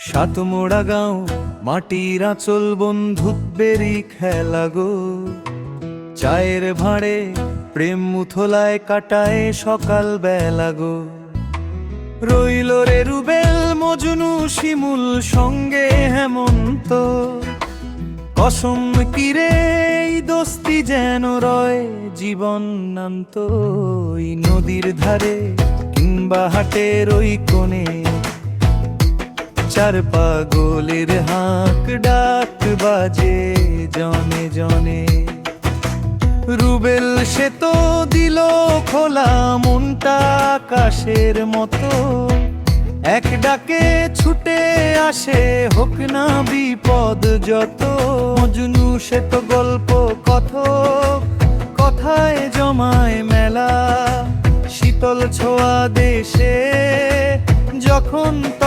সাত মোড়া গাঁও, মাটির আঁচল বন্ধুত্বেরই খেলা গো। চায়ের ভাঁড়ে প্রেম মুথলায় কাটায় সকাল বেলা গো। রইল রে রুবেল, মজনু, শিমুল সঙ্গে হেমন্ত। কসম কিরে দোস্তি যেন রয় জীবন নান্ত নদীর ধারে কিংবা হাটের ওই কোণে চার পাগলের হাঁক ডাক বাজে জনে জনে। রুবেল সে তো দিল খোলা মনটা আকাশের মতো। এক ডাকে ছুটে আসে, হোক না বিপদ যত। মজনু সে তো গল্প কথ কথায় জমায় মেলা। শীতল ছোঁয়া দেশে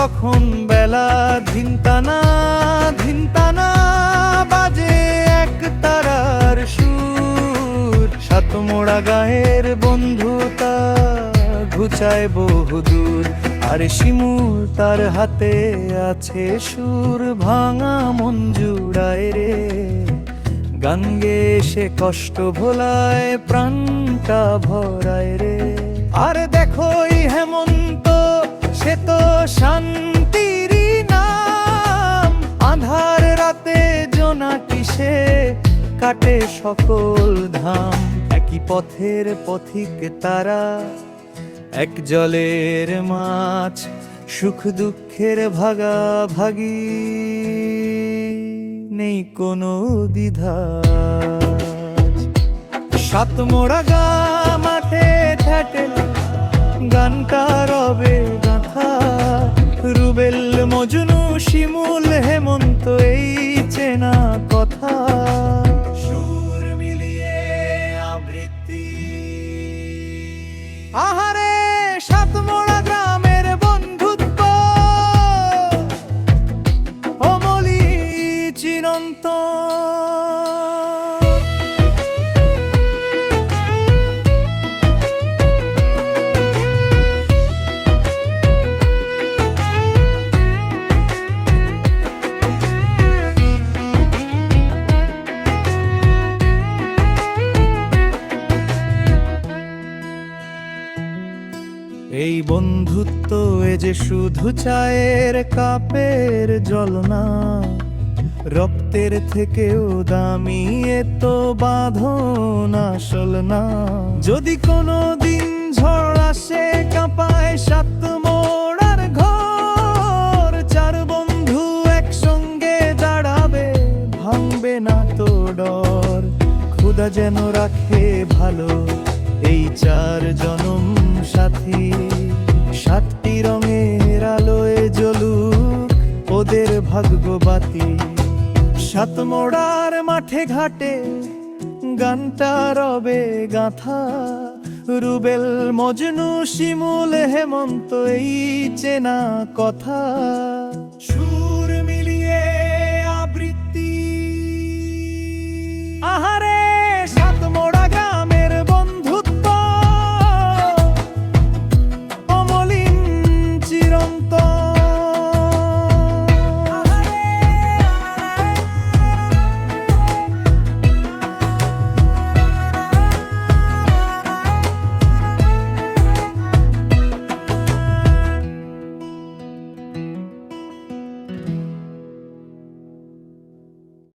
তখন বেলা ধিনতানা ধিনতানা বাজে এক তারার সুর। সাত মোড়া গায়ের বন্ধুতা ঘুচায় বহুদূর। আর শিমুর তার হাতে আছে সুর ভাঙা মঞ্জুড়ায় রে। গান গে সে কষ্ট ভোলায়, প্রাণটা ভরায় রে। শান্তির নাম। আধার রাতে জোনাকি সে কাটে সকল ধাম। একই পথের পথিক তারা, এক জলের মাছ, সুখ দুঃখের ভাগা ভাগি নেই কোনো দ্বিধা। সাত মোড়া গা মাঠে ঠেটে, গানটা রবে রুবেল মজনু শিমুল হেমন্ত এই চেনা কথা বন্ধুত্ব, এ যে শুধু চায়ের কাপের জল না, রক্তের থেকেও দামি এ তো বাঁধন আসল না। যদি কোনো দিন ঝড় আসে, কাঁপায় সাত মোড়ার ঘর, চার বন্ধু একসঙ্গে দাঁড়াবে, ভাঙবে না তো ডর। খুদা যেন রাখে ভালো, এই চার জনম সাথী। সাতটি রঙের আলোয় জ্বলুক ওদের ভাগ্যবাতি সাত মোড়ার মাঠে ঘাটে গানটা রবে গাথা। রুবেল, মজনু, শিমুল, হেমন্ত, এই চেনা কথা।